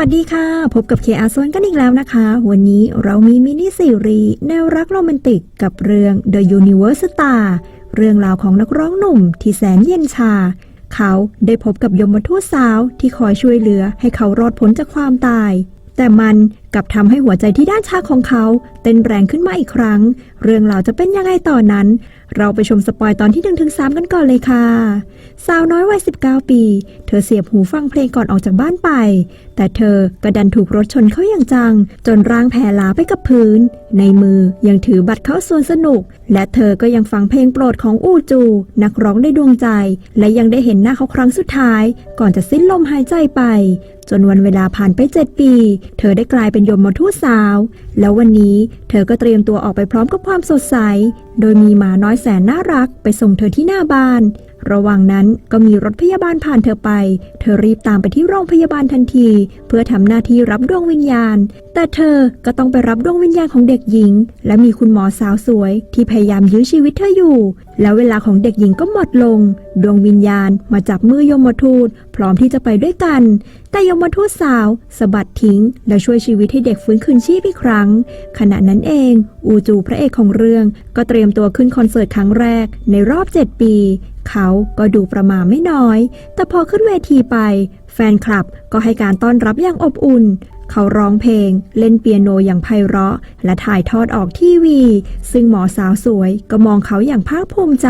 วัสดีค่ะ พบกับเคอาซวนกันอีกแล้วนะคะ วันนี้เรามีมินิซีรีส์แนวรักโรแมนติกกับเรื่อง The Universe Star เรื่องราวของนักร้องหนุ่มที่แสนเย็นชา เขาได้พบกับยมทูตสาวที่คอยช่วยเหลือให้เขารอดพ้นจากความตาย แต่มันกลับทำให้หัวใจที่ด้านชาของเขาเต้นแรงขึ้นมาอีกครั้ง เรื่องราวจะเป็นยังไงต่อนนั้น เราไปชมสปอยตอนที่1นถึงสกันก่อนเลยค่ะ สาวน้อยวัย 19 ปี เธอเสียบหูฟังเพลงก่อนออกจากบ้านไป แต่เธอก็ดันถูกรถชนเข้าอย่างจัง จนร่างแผ่ลาไปกับพื้น ในมือยังถือบัตรเข้าสวนสนุก และเธอก็ยังฟังเพลงโปรดของอูจู นักร้องได้ดวงใจ และยังได้เห็นหน้าเขาครั้งสุดท้าย ก่อนจะสิ้นลมหายใจไป จนวันเวลาผ่านไป 7 ปี เธอได้กลายเป็นยมทูตสาว แล้ววันนี้เธอก็เตรียมตัวออกไปพร้อมกับความสดใส โดยมีหมาน้อยแสนน่ารักไปส่งเธอที่หน้าบ้าน ระหว่างนั้นก็มีรถพยาบาลผ่านเธอไป เธอรีบตามไปที่โรงพยาบาลทันที เพื่อทำหน้าที่รับดวงวิญญาณ แต่เธอก็ต้องไปรับดวงวิญญาณของเด็กหญิง และมีคุณหมอสาวสวย ที่พยายามยื้อชีวิตเธออยู่ แล้วเวลาของเด็กหญิงก็หมดลง ดวงวิญญาณมาจับมือยมทูต พร้อมที่จะไปด้วยกัน แต่ยมทูตสาวสะบัดทิ้ง และช่วยชีวิตให้เด็กฟื้นคืนชีพอีกครั้ง ขณะนั้นเอง อูจูพระเอกของเรื่อง ก็เตรียมตัวขึ้นคอนเสิร์ตครั้งแรกในรอบ 7 ปี เขาก็ดูประมาไม่น้อย แต่พอขึ้นเวทีไป แฟนคลับก็ให้การต้อนรับอย่างอบอุ่น เขาร้องเพลง เล่นเปียโนอย่างไพเราะ และถ่ายทอดออกทีวี ซึ่งหมอสาวสวยก็มองเขาอย่างภาคภูมิใจ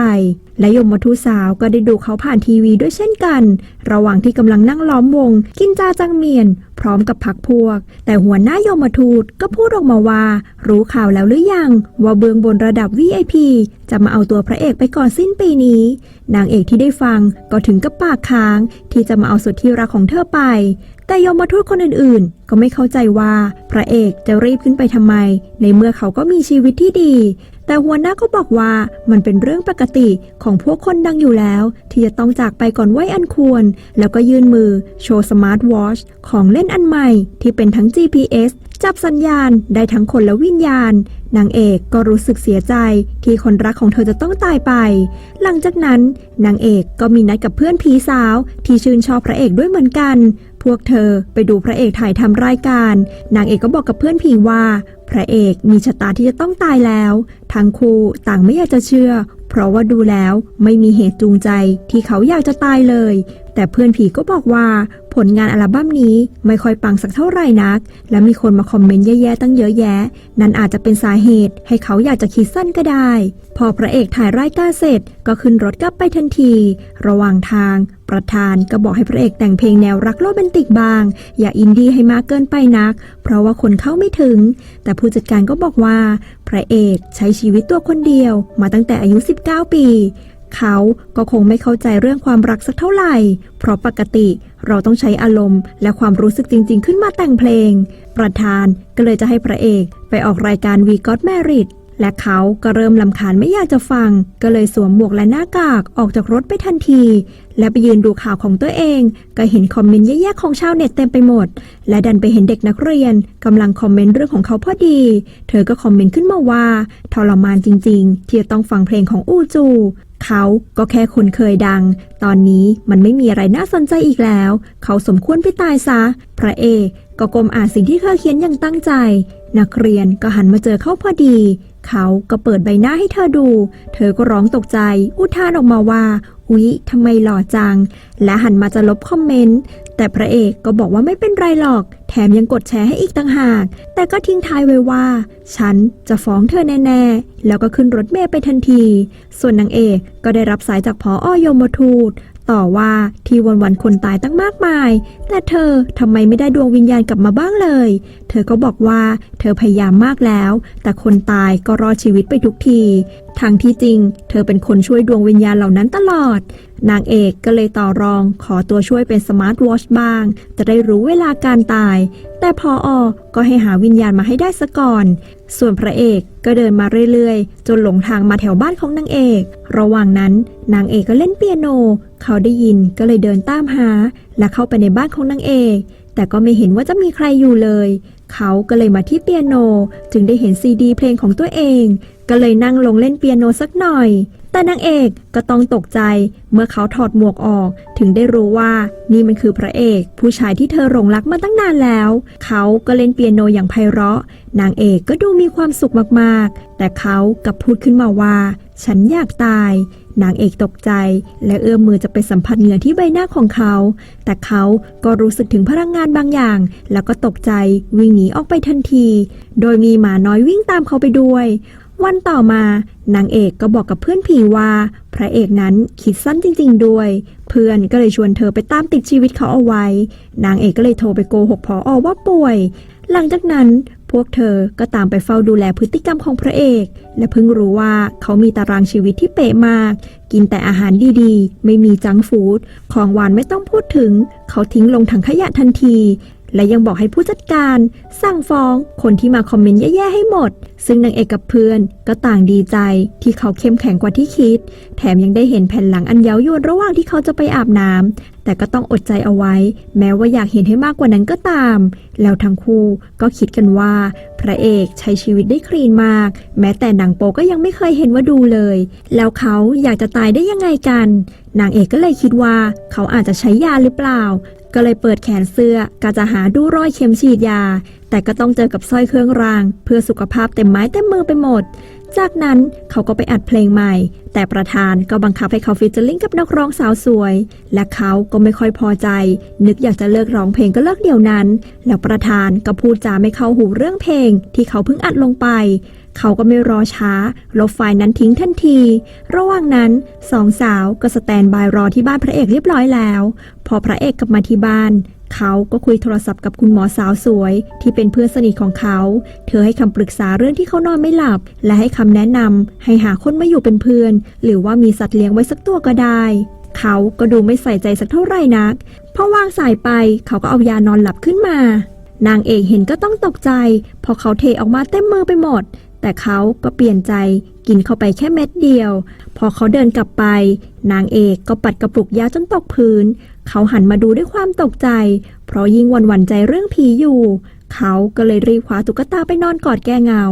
และยมทูตสาวก็ได้ดูเขาผ่านทีวีด้วยเช่นกัน ระหว่างที่กำลังนั่งล้อมวง กินจาจังเมียน พร้อมกับพักพวก แต่หัวหน้ายมทูตก็พูดออกมาว่า รู้ข่าวแล้วหรือยัง ว่าเบื้องบนระดับ VIP จะมาเอาตัวพระเอกไปก่อนสิ้นปีนี้ นางเอกที่ได้ฟังก็ถึงกับปากค้าง ที่จะมาเอาสุดที่รักของเธอไป แต่ยมทูตคนอื่นๆ ก็ไม่เข้าใจว่าพระเอกจะรีบขึ้นไปทำไม ในเมื่อเขาก็มีชีวิตที่ดี แต่หัวหน้าก็บอกว่ามันเป็นเรื่องปกติของพวกคนดังอยู่แล้ว ที่จะต้องจากไปก่อนไว้อันควร แล้วก็ยื่นมือ โชว์สมาร์ทวอชของเล่นอันใหม่ ที่เป็นทั้ง GPS จับสัญญาณได้ทั้งคนและวิญญาณ นางเอกก็รู้สึกเสียใจที่คนรักของเธอจะต้องตายไป หลังจากนั้น นางเอกก็มีนัดกับเพื่อนผีสาว ที่ชื่นชอบพระเอกด้วยเหมือนกัน พวกเธอไปดูพระเอกถ่ายทำรายการ นางเอกก็บอกกับเพื่อนผีว่าพระเอกมีชะตาที่จะต้องตายแล้ว ทั้งคู่ต่างไม่อยากจะเชื่อ เพราะว่าดูแล้วไม่มีเหตุจูงใจที่เขาอยากจะตายเลย แต่เพื่อนผีก็บอกว่า ผลงานอัลบั้มนี้ไม่ค่อยปังสักเท่าไหร่นัก และมีคนมาคอมเมนต์แย่ๆตั้งเยอะแยะ นั่นอาจจะเป็นสาเหตุ ให้เขาอยากจะคิดสั้นก็ได้ พอพระเอกถ่ายรายการเสร็จ ก็ขึ้นรถกลับไปทันที ระหว่างทาง ประธานก็บอกให้พระเอกแต่งเพลงแนวรักโรแมนติกบาง อย่าอินดี้ให้มากเกินไปนัก เพราะว่าคนเข้าไม่ถึง แต่ผู้จัดการก็บอกว่า พระเอกใช้ชีวิตตัวคนเดียว มาตั้งแต่อายุ 19 ปี เขาก็คงไม่เข้าใจเรื่องความรักสักเท่าไหร่ เพราะปกติ เราต้องใช้อารมณ์ และความรู้สึกจริง ๆ ขึ้นมาแต่งเพลง ประธานก็เลยจะให้พระเอกไปออกรายการ We Got Married และเขาก็เริ่มลำคาญไม่อยากจะฟัง ก็เลยสวมหมวกและหน้ากากออกจากรถไปทันที และไปยืนดูข่าวของตัวเอง ก็เห็นคอมเมนต์แย่ๆของชาวเน็ตเต็มไปหมด และดันไปเห็นเด็กนักเรียนกำลังคอมเมนต์เรื่องของเขาพอดี เธอก็คอมเมนต์ขึ้นมาว่าทรมานจริง ๆ ที่จะต้องฟังเพลงของอูจูเขาก็แค่คนเคยดัง ตอนนี้มันไม่มีอะไรน่าสนใจอีกแล้ว เขาสมควรไปตายซะ พระเอกก็ก้มอ่านสิ่งที่เธอเขียนอย่างตั้งใจ นักเรียนก็หันมาเจอเขาพอดี เขาก็เปิดใบหน้าให้เธอดู เธอก็ร้องตกใจ อุทานออกมาว่า อุ๊ยทำไมหล่อจัง และหันมาจะลบคอมเมนต์ แต่พระเอกก็บอกว่าไม่เป็นไรหรอก แถมยังกดแชร์ให้อีกต่างหาก แต่ก็ทิ้งท้ายไว้ว่า ฉันจะฟ้องเธอแน่ๆ แล้วก็ขึ้นรถเมล์ไปทันที ส่วนนางเอกก็ได้รับสายจากพออยมทูต ต่อว่าที่วันวันคนตายตั้งมากมาย แต่เธอทำไมไม่ได้ดวงวิญญาณกลับมาบ้างเลย เธอก็บอกว่าเธอพยายามมากแล้ว แต่คนตายก็รอดชีวิตไปทุกทีทางที่จริง เธอเป็นคนช่วยดวงวิญญาณเหล่านั้นตลอด นางเอกก็เลยต่อรองขอตัวช่วยเป็นสมาร์ทวอชบ้าง จะได้รู้เวลาการตาย แต่พออก็ให้หาวิญญาณมาให้ได้ซะก่อน ส่วนพระเอกก็เดินมาเรื่อยๆ จนหลงทางมาแถวบ้านของนางเอก ระหว่างนั้นนางเอกก็เล่นเปียโน เขาได้ยินก็เลยเดินตามหา และเข้าไปในบ้านของนางเอกแต่ก็ไม่เห็นว่าจะมีใครอยู่เลย เขาก็เลยมาที่เปียโน จึงได้เห็นซีดีเพลงของตัวเอง ก็เลยนั่งลงเล่นเปียโนสักหน่อย แต่นางเอกก็ต้องตกใจเมื่อเขาถอดหมวกออก ถึงได้รู้ว่านี่มันคือพระเอก ผู้ชายที่เธอหลงรักมาตั้งนานแล้ว เขาก็เล่นเปียโนอย่างไพเราะ นางเอกก็ดูมีความสุขมากๆ แต่เขากลับพูดขึ้นมาว่า ฉันอยากตาย นางเอกตกใจ และเอื้อมมือจะไปสัมผัสเหงื่อที่ใบหน้าของเขา แต่เขาก็รู้สึกถึงพลังงานบางอย่าง แล้วก็ตกใจวิ่งหนีออกไปทันที โดยมีหมาน้อยวิ่งตามเขาไปด้วย วันต่อมานางเอกก็บอกกับเพื่อนผีว่า พระเอกนั้นคิดสั้นจริง ๆ ด้วย เพื่อนก็เลยชวนเธอไปตามติดชีวิตเขาเอาไว้ นางเอกก็เลยโทรไปโกหกพออว่าป่วย หลังจากนั้นพวกเธอก็ตามไปเฝ้าดูแลพฤติกรรมของพระเอก และเพิ่งรู้ว่าเขามีตารางชีวิตที่เป๊ะมาก กินแต่อาหารดีๆ ไม่มีจังฟู้ดของหวานไม่ต้องพูดถึง เขาทิ้งลงถังขยะทันที และยังบอกให้ผู้จัดการ สั่งฟ้องคนที่มาคอมเมนต์แย่ๆให้หมด ซึ่งนางเอกกับเพื่อนก็ต่างดีใจที่เขาเข้มแข็งกว่าที่คิด แถมยังได้เห็นแผ่นหลังอันเย้ายวนระหว่างที่เขาจะไปอาบน้ำแต่ก็ต้องอดใจเอาไว้ แม้ว่าอยากเห็นให้มากกว่านั้นก็ตาม แล้วทั้งคู่ก็คิดกันว่า พระเอกใช้ชีวิตได้คลีนมาก แม้แต่หนังโปก็ยังไม่เคยเห็นว่าดูเลย แล้วเขาอยากจะตายได้ยังไงกันนางเอกก็เลยคิดว่าเขาอาจจะใช้ยาหรือเปล่า ก็เลยเปิดแขนเสื้อกะจะหาดูรอยเข็มฉีดยา แต่ก็ต้องเจอกับสร้อยเครื่องราง เพื่อสุขภาพเต็มไม้เต็มมือไปหมด จากนั้นเขาก็ไปอัดเพลงใหม่ แต่ประธานก็บังคับให้เขาฟิชเจอริ่งกับนักร้องสาวสวย และเขาก็ไม่ค่อยพอใจ นึกอยากจะเลิกร้องเพลงก็เลิกเดี๋ยวนั้น แล้วประธานก็พูดจาไม่เข้าหูเรื่องเพลงที่เขาเพิ่งอัดลงไป เขาก็ไม่รอช้า ลบไฟล์นั้นทิ้งทันที ระหว่างนั้นสองสาวก็สแตนบายรอที่บ้านพระเอกเรียบร้อยแล้ว พอพระเอกกลับมาที่บ้าน เขาก็คุยโทรศัพท์กับคุณหมอสาวสวย ที่เป็นเพื่อนสนิทของเขา เธอให้คำปรึกษาเรื่องที่เขานอนไม่หลับ และให้คำแนะนำให้หาคนมาอยู่เป็นเพื่อน หรือว่ามีสัตว์เลี้ยงไว้สักตัวก็ได้เขาก็ดูไม่ใส่ใจสักเท่าไหร่นัก พอวางสายไปเขาก็เอายานอนหลับขึ้นมา นางเอกเห็นก็ต้องตกใจ พอเขาเทออกมาเต็มมือไปหมด แต่เขาก็เปลี่ยนใจกินเข้าไปแค่เม็ดเดียว พอเขาเดินกลับไป นางเอกก็ปัดกระปุกยาจนตกพื้น เขาหันมาดูด้วยความตกใจ เพราะยิ่งวันวันใจเรื่องผีอยู่ เขาก็เลยรีบคว้าตุ๊กตาไปนอนกอดแกเหงา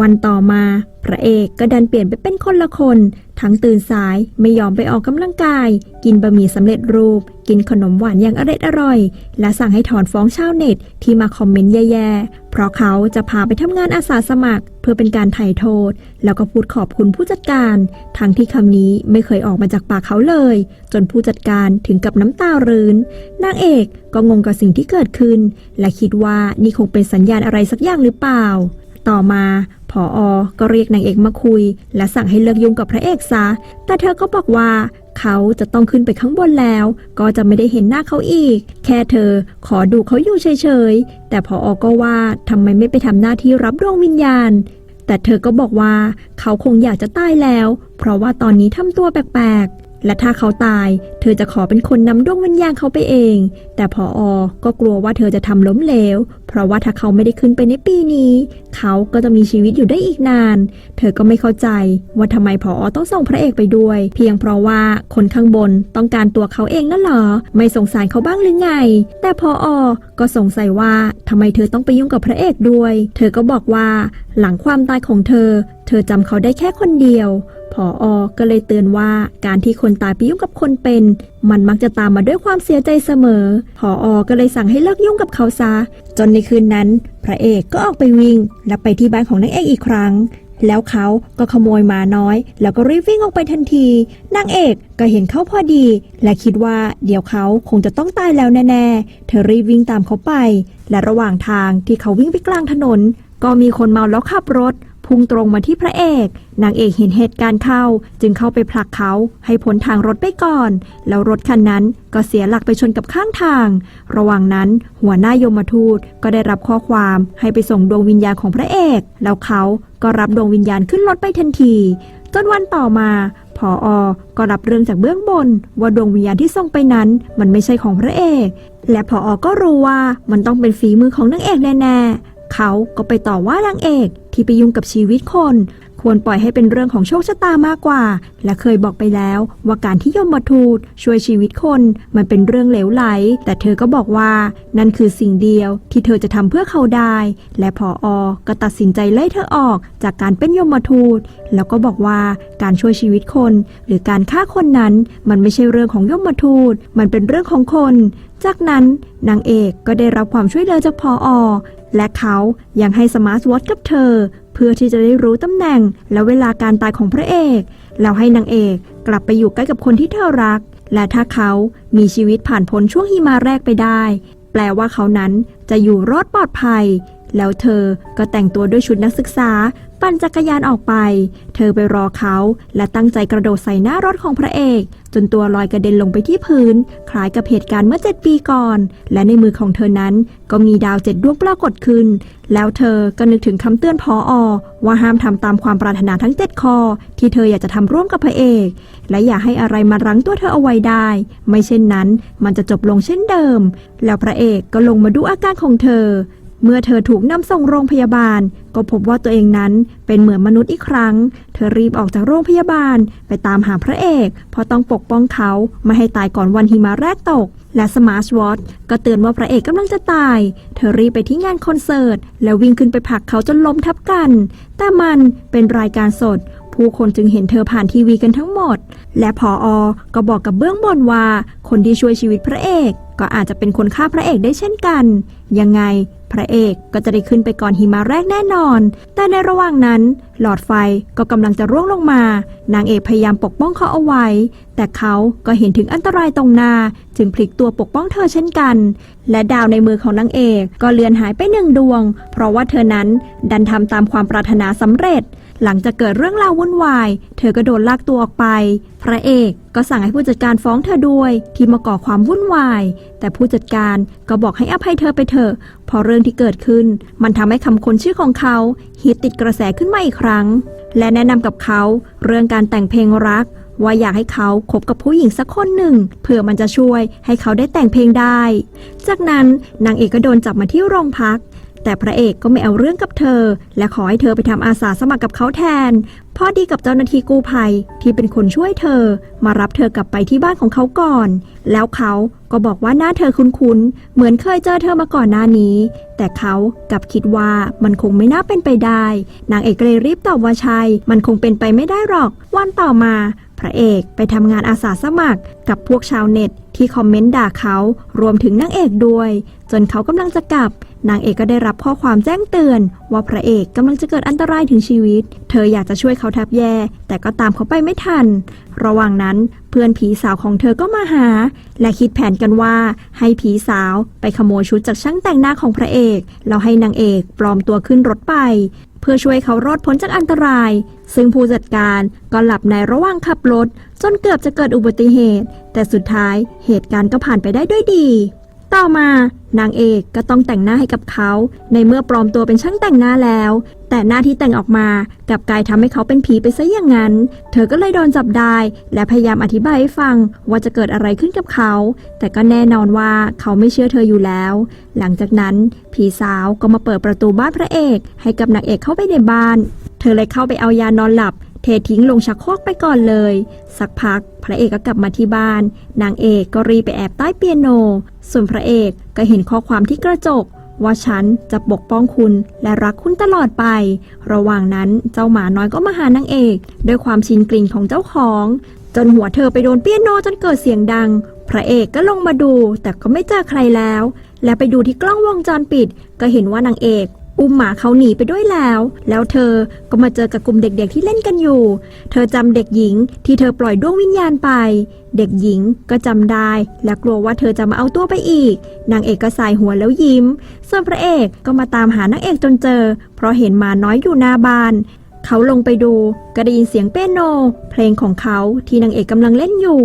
วันต่อมาพระเอกก็ดันเปลี่ยนไปเป็นคนละคน ทั้งตื่นสายไม่ยอมไปออกกำลังกาย กินบะหมี่สำเร็จรูป กินขนมหวานอย่างอร็ดอร่อย และสั่งให้ถอนฟ้องชาวเน็ตที่มาคอมเมนต์แย่ๆ เพราะเขาจะพาไปทำงานอาสาสมัคร เพื่อเป็นการไถ่โทษ แล้วก็พูดขอบคุณผู้จัดการ ทั้งที่คำนี้ไม่เคยออกมาจากปากเขาเลย จนผู้จัดการถึงกับน้ำตารื้นนางเอกก็งงกับสิ่งที่เกิดขึ้น และคิดว่านี่คงเป็นสัญญาณอะไรสักอย่างหรือเปล่า ต่อมา ผออก็เรียกนางเอกมาคุย และสั่งให้เลิกยุ่งกับพระเอกซะ แต่เธอก็บอกว่าเขาจะต้องขึ้นไปข้างบนแล้ว ก็จะไม่ได้เห็นหน้าเขาอีก แค่เธอขอดูเขาอยู่เฉยๆ แต่พออก็ว่าทำไมไม่ไปทำหน้าที่รับดวงวิญญาณ แต่เธอก็บอกว่าเขาคงอยากจะตายแล้ว เพราะว่าตอนนี้ทำตัวแปลกๆ และถ้าเขาตาย เธอจะขอเป็นคนนำดวงวิญญาณเขาไปเอง แต่พออก็กลัวว่าเธอจะทำล้มเหลว เพราะว่าถ้าเขาไม่ได้ขึ้นไปในปีนี้ เขาก็จะมีชีวิตอยู่ได้อีกนาน เธอก็ไม่เข้าใจว่าทำไมพออต้องส่งพระเอกไปด้วย เพียงเพราะว่าคนข้างบนต้องการตัวเขาเองนั่นหรอ ไม่สงสารเขาบ้างหรือไง แต่พออก็สงสัยว่าทำไมเธอต้องไปยุ่งกับพระเอกด้วย เธอก็บอกว่า หลังความตายของเธอ เธอจำเขาได้แค่คนเดียว ผออก็เลยเตือนว่าการที่คนตายไปยุ่งกับคนเป็น มันมักจะตามมาด้วยความเสียใจเสมอ ผออก็เลยสั่งให้เลิกยุ่งกับเขาซะ จนในคืนนั้น พระเอกก็ออกไปวิ่ง และไปที่บ้านของนางเอกอีกครั้ง แล้วเขาก็ขโมยหมาน้อย แล้วก็รีบวิ่งออกไปทันที นางเอกก็เห็นเขาพอดี และคิดว่าเดี๋ยวเขาคงจะต้องตายแล้วแน่ๆ เธอรีบวิ่งตามเขาไป และระหว่างทางที่เขาวิ่งไปกลางถนน ก็มีคนเมาแล้วขับรถ พุ่งตรงมาที่พระเอก นางเอกเห็นเหตุการณ์เข้า จึงเข้าไปผลักเขาให้พ้นทางรถไปก่อน แล้วรถคันนั้นก็เสียหลักไปชนกับข้างทาง ระหว่างนั้นหัวหน้ายมทูตก็ได้รับข้อความให้ไปส่งดวงวิญญาณของพระเอก แล้วเขาก็รับดวงวิญญาณขึ้นรถไปทันทีจนวันต่อมาผออก็รับเรื่องจากเบื้องบน ว่าดวงวิญญาณที่ส่งไปนั้น มันไม่ใช่ของพระเอก และผออก็รู้ว่ามันต้องเป็นฝีมือของนางเอกแน่ เขาก็ไปต่อว่านางเอกที่ไปยุ่งกับชีวิตคน ควรปล่อยให้เป็นเรื่องของโชคชะตามากกว่า และเคยบอกไปแล้วว่าการที่ยมมาทูตช่วยชีวิตคนมันเป็นเรื่องเหลวไหล แต่เธอก็บอกว่า นั่นคือสิ่งเดียวที่เธอจะทำเพื่อเขาได้ และพออก็ตัดสินใจไล่เธอออกจากการเป็นยมมาทูต แล้วก็บอกว่าการช่วยชีวิตคน หรือการฆ่าคนนั้น มันไม่ใช่เรื่องของยมมาทูต มันเป็นเรื่องของคนจากนั้นนางเอกก็ได้รับความช่วยเหลือจากพออ และเขายังให้สมาร์ทวอทกับเธอ เพื่อที่จะได้รู้ตำแหน่ง และเวลาการตายของพระเอก แล้วให้นางเอกกลับไปอยู่ใกล้กับคนที่เธอรัก และถ้าเขามีชีวิตผ่านพ้นช่วงหิมาแรกไปได้ แปลว่าเขานั้นจะอยู่รอดปลอดภัย แล้วเธอก็แต่งตัวด้วยชุดนักศึกษา ปั่นจักรยานออกไป เธอไปรอเขา และตั้งใจกระโดดใส่หน้ารถของพระเอก จนตัวลอยกระเด็นลงไปที่พื้น คล้ายกับเหตุการณ์เมื่อเจ็ดปีก่อน และในมือของเธอนั้น ก็มีดาวเจ็ดดวงปรากฏขึ้น แล้วเธอก็นึกถึงคำเตือนพออว่าห้ามทำตามความปรารถนาทั้งเจ็ดข้อ ที่เธออยากจะทำร่วมกับพระเอก และอย่าให้อะไรมารั้งตัวเธอเอาไว้ได้ ไม่เช่นนั้น มันจะจบลงเช่นเดิม แล้วพระเอกก็ลงมาดูอาการของเธอ เมื่อเธอถูกนำส่งโรงพยาบาล ก็พบว่าตัวเองนั้นเป็นเหมือนมนุษย์อีกครั้ง เธอรีบออกจากโรงพยาบาลไปตามหาพระเอก เพราะต้องปกป้องเขาไม่ให้ตายก่อนวันหิมะแรกตก และสมาร์ทวอทก็เตือนว่าพระเอกกำลังจะตาย เธอรีบไปที่งานคอนเสิร์ต แล้ววิ่งขึ้นไปผลักเขาจนล้มทับกัน แต่มันเป็นรายการสด ผู้คนจึงเห็นเธอผ่านทีวีกันทั้งหมด และพออก็บอกกับเบื้องบนว่า คนที่ช่วยชีวิตพระเอก ก็อาจจะเป็นคนฆ่าพระเอกได้เช่นกัน ยังไงพระเอกก็จะได้ขึ้นไปก่อนหิมะแรกแน่นอน แต่ในระหว่างนั้น หลอดไฟก็กำลังจะร่วงลงมา นางเอกพยายามปกป้องเขาเอาไว้ แต่เขาก็เห็นถึงอันตรายตรงหน้า จึงพลิกตัวปกป้องเธอเช่นกัน และดาวในมือของนางเอกก็เลือนหายไปหนึ่งดวง เพราะว่าเธอนั้นดันทำตามความปรารถนาสำเร็จ หลังจากเกิดเรื่องราววุ่นวาย เธอก็โดนลากตัวออกไป พระเอกก็สั่งให้ผู้จัดการฟ้องเธอด้วย ที่มาก่อความวุ่นวาย แต่ผู้จัดการก็บอกให้อภัยเธอไปเถอะเพราะเรื่องที่เกิดขึ้น มันทำให้คำคนชื่อของเขาฮิตติดกระแสขึ้นมาอีกครั้ง และแนะนำกับเขาเรื่องการแต่งเพลงรัก ว่าอยากให้เขาคบกับผู้หญิงสักคนหนึ่งเพื่อมันจะช่วยให้เขาได้แต่งเพลงได้ จากนั้นนางเอกก็โดนจับมาที่โรงพัก แต่พระเอกก็ไม่เอาเรื่องกับเธอ และขอให้เธอไปทำอาสาสมัครกับเขาแทนพ่อดีกับเจ้าหน้าที่กู้ภัยที่เป็นคนช่วยเธอ มารับเธอกลับไปที่บ้านของเขาก่อน แล้วเขาก็บอกว่าหน้าเธอคุ้นๆ เหมือนเคยเจอเธอมาก่อนหน้านี้ แต่เขากลับคิดว่ามันคงไม่น่าเป็นไปได้ นางเอกเลยรีบตอบว่าใช่มันคงเป็นไปไม่ได้หรอก วันต่อมาพระเอกไปทำงานอาสาสมัคร กับพวกชาวเน็ตที่คอมเมนต์ด่าเขารวมถึงนางเอกด้วย จนเขากำลังจะกลับ นางเอกก็ได้รับข้อความแจ้งเตือน ว่าพระเอกกำลังจะเกิดอันตรายถึงชีวิต เธออยากจะช่วยเขาแทบแย่ แต่ก็ตามเขาไปไม่ทัน ระหว่างนั้นเพื่อนผีสาวของเธอก็มาหา และคิดแผนกันว่า ให้ผีสาวไปขโมยชุดจากช่างแต่งหน้าของพระเอกแล้วให้นางเอกปลอมตัวขึ้นรถไป เพื่อช่วยเขารอดพ้นจากอันตราย ซึ่งผู้จัดการก็หลับในระหว่างขับรถ จนเกือบจะเกิดอุบัติเหตุ แต่สุดท้ายเหตุการณ์ก็ผ่านไปได้ด้วยดี ต่อมานางเอกก็ต้องแต่งหน้าให้กับเขา ในเมื่อปลอมตัวเป็นช่างแต่งหน้าแล้ว แต่หน้าที่แต่งออกมากับกายทำให้เขาเป็นผีไปซะอย่างนั้น เธอก็เลยโดนจับได้ และพยายามอธิบายให้ฟังว่าจะเกิดอะไรขึ้นกับเขา แต่ก็แน่นอนว่าเขาไม่เชื่อเธออยู่แล้ว หลังจากนั้นผีสาวก็มาเปิดประตูบ้านพระเอก ให้กับนางเอกเข้าไปในบ้าน เธอเลยเข้าไปเอายานอนหลับ เททิ้งลงชักโครกไปก่อนเลย สักพัก พระเอกก็กลับมาที่บ้าน นางเอกก็รีไปแอบใต้เปียโน ส่วนพระเอกก็เห็นข้อความที่กระจก ว่าฉันจะปกป้องคุณและรักคุณตลอดไป ระหว่างนั้นเจ้าหมาน้อยก็มาหานางเอก ด้วยความชินกลิ่นของเจ้าของ จนหัวเธอไปโดนเปียโนจนเกิดเสียงดัง พระเอกก็ลงมาดูแต่ก็ไม่เจอใครแล้ว และไปดูที่กล้องวงจรปิด ก็เห็นว่านางเอก อุ้มหมาเขาหนีไปด้วยแล้ว แล้วเธอก็มาเจอกับกลุ่มเด็กๆที่เล่นกันอยู่ เธอจำเด็กหญิงที่เธอปล่อยดวงวิญญาณไป เด็กหญิงก็จำได้ และกลัวว่าเธอจะมาเอาตัวไปอีก นางเอกก็สายหัวแล้วยิ้ม ส่วนพระเอกก็มาตามหานางเอกจนเจอ เพราะเห็นหมาน้อยอยู่หน้าบ้านเขาลงไปดูก็ได้ยินเสียงเปียโน เพลงของเขาที่นางเอกกำลังเล่นอยู่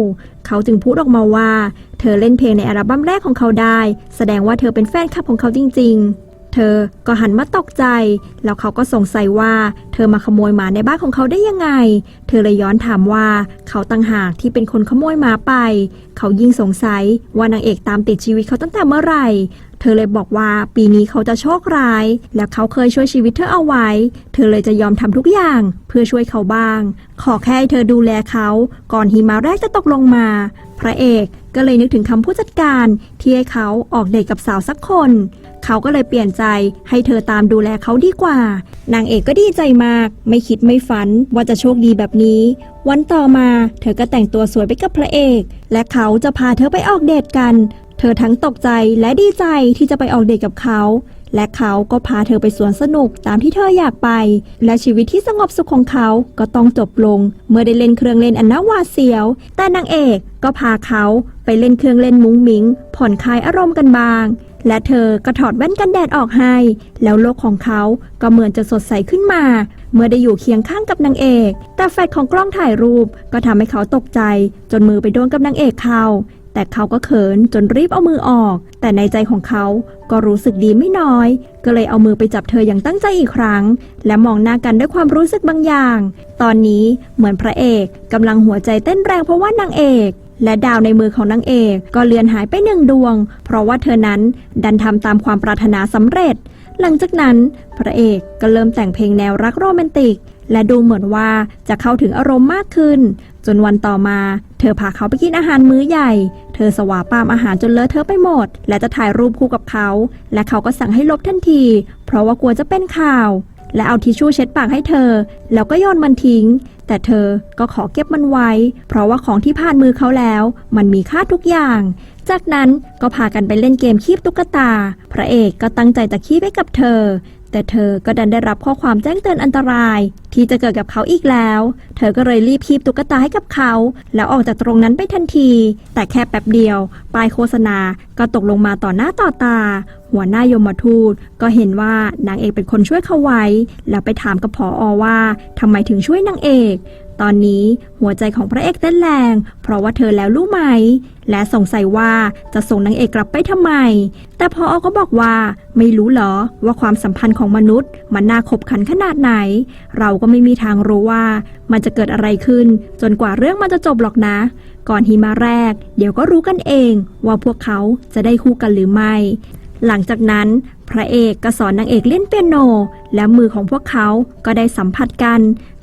เขาจึงพูดออกมาว่า เธอเล่นเพลงในอัลบั้มแรกของเขาได้ แสดงว่าเธอเป็นแฟนคลับของเขาจริง ๆ เธอก็หันมาตกใจ แล้วเขาก็สงสัยว่า เธอมาขโมยหมาในบ้านของเขาได้ยังไง เธอเลยย้อนถามว่าเขาตั้งหากที่เป็นคนขโมยหมาไป เขายิ่งสงสัยว่านางเอกตามติดชีวิตเขาตั้งแต่เมื่อไหร่เธอเลยบอกว่าปีนี้เขาจะโชคร้าย และเขาเคยช่วยชีวิตเธอเอาไว้ เธอเลยจะยอมทำทุกอย่างเพื่อช่วยเขาบ้าง ขอแค่ให้เธอดูแลเขา ก่อนหิมะแรกจะตกลงมา พระเอก ก็เลยนึกถึงคำผู้จัดการที่ให้เขาออกเดทกับสาวสักคน เขาก็เลยเปลี่ยนใจให้เธอตามดูแลเขาดีกว่า นางเอกก็ดีใจมาก ไม่คิดไม่ฝันว่าจะโชคดีแบบนี้ วันต่อมาเธอก็แต่งตัวสวยไปกับพระเอก และเขาจะพาเธอไปออกเดทกัน เธอทั้งตกใจและดีใจที่จะไปออกเดทกับเขา และเขาก็พาเธอไปสวนสนุกตามที่เธออยากไป และชีวิตที่สงบสุขของเขาก็ต้องจบลง เมื่อได้เล่นเครื่องเล่นอันน่าหวาดเสียว แต่นางเอกก็พาเขาไปเล่นเครื่องเล่นมุ้งมิงผ่อนคลายอารมณ์กันบาง และเธอก็ถอดแว่นกันแดดออกให้ แล้วโลกของเขาก็เหมือนจะสดใสขึ้นมา เมื่อได้อยู่เคียงข้างกับนางเอก แต่แฟลชของกล้องถ่ายรูปก็ทำให้เขาตกใจ จนมือไปโดนกับนางเอกเขา แต่เขาก็เขินจนรีบเอามือออก แต่ในใจของเขาก็รู้สึกดีไม่น้อย ก็เลยเอามือไปจับเธออย่างตั้งใจอีกครั้ง และมองหน้ากันด้วยความรู้สึกบางอย่าง ตอนนี้เหมือนพระเอกกำลังหัวใจเต้นแรงเพราะว่านางเอกและดาวในมือของนางเอกก็เลือนหายไปหนึ่งดวง เพราะว่าเธอนั้นดันทำตามความปรารถนาสำเร็จ หลังจากนั้น พระเอกก็เริ่มแต่งเพลงแนวรักโรแมนติก และดูเหมือนว่าจะเข้าถึงอารมณ์มากขึ้น จนวันต่อมา เธอพาเขาไปกินอาหารมื้อใหญ่ เธอสวาปามอาหารจนเลอะเทอะไปหมด และจะถ่ายรูปคู่กับเขา และเขาก็สั่งให้ลบทันที เพราะว่ากลัวจะเป็นข่าว และเอาทิชชู่เช็ดปากให้เธอ แล้วก็โยนมันทิ้ง แต่เธอก็ขอเก็บมันไว้ เพราะว่าของที่ผ่านมือเขาแล้ว มันมีค่าทุกอย่างจากนั้นก็พากันไปเล่นเกมคีบตุ๊กตา พระเอกก็ตั้งใจจะคีบให้กับเธอ แต่เธอก็ดันได้รับข้อความแจ้งเตือนอันตราย ที่จะเกิดกับเขาอีกแล้ว เธอก็เลยรีบคีบตุ๊กตาให้กับเขา แล้วออกจากตรงนั้นไปทันที แต่แค่แป๊บเดียวป้ายโฆษณาก็ตกลงมาต่อหน้าต่อตา หัวหน้ายมทูตก็เห็นว่านางเอกเป็นคนช่วยเขาไว้ แล้วไปถามกับผออว่าทำไมถึงช่วยนางเอก ตอนนี้หัวใจของพระเอกเต้นแรง เพราะว่าเธอแล้วรู้ไหม และสงสัยว่าจะส่งนางเอกกลับไปทำไม แต่พออก็บอกว่า ไม่รู้เหรอว่าความสัมพันธ์ของมนุษย์ มันน่าขบขันขนาดไหน เราก็ไม่มีทางรู้ว่า มันจะเกิดอะไรขึ้น จนกว่าเรื่องมันจะจบหรอกนะ ก่อนหิมาแรก เดี๋ยวก็รู้กันเอง ว่าพวกเขาจะได้คู่กันหรือไม่ หลังจากนั้นพระเอกก็สอนนางเอกเล่นเปียโน และมือของพวกเขาก็ได้สัมผัสกัน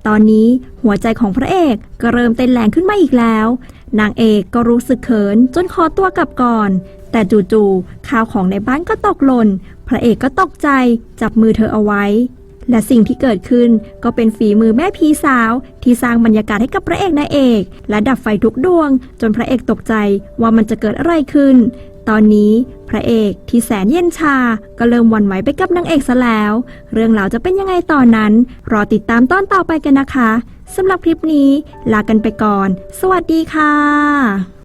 ตอนนี้หัวใจของพระเอกก็เริ่มเต้นแรงขึ้นมาอีกแล้ว นางเอกก็รู้สึกเขินจนขอตัวกลับก่อน แต่จู่ๆข้าวของในบ้านก็ตกหล่น พระเอกก็ตกใจจับมือเธอเอาไว้ และสิ่งที่เกิดขึ้นก็เป็นฝีมือแม่พีสาว ที่สร้างบรรยากาศให้กับพระเอกนายเอก และดับไฟทุกดวง จนพระเอกตกใจว่ามันจะเกิดอะไรขึ้น ตอนนี้พระเอกที่แสนเย็นชา ก็เริ่มหวั่นไหวไปกับนางเอกซะแล้ว เรื่องราวจะเป็นยังไงตอนนั้น รอติดตามตอนต่อไปกันนะคะสำหรับคลิปนี้ลากันไปก่อน สวัสดีค่ะ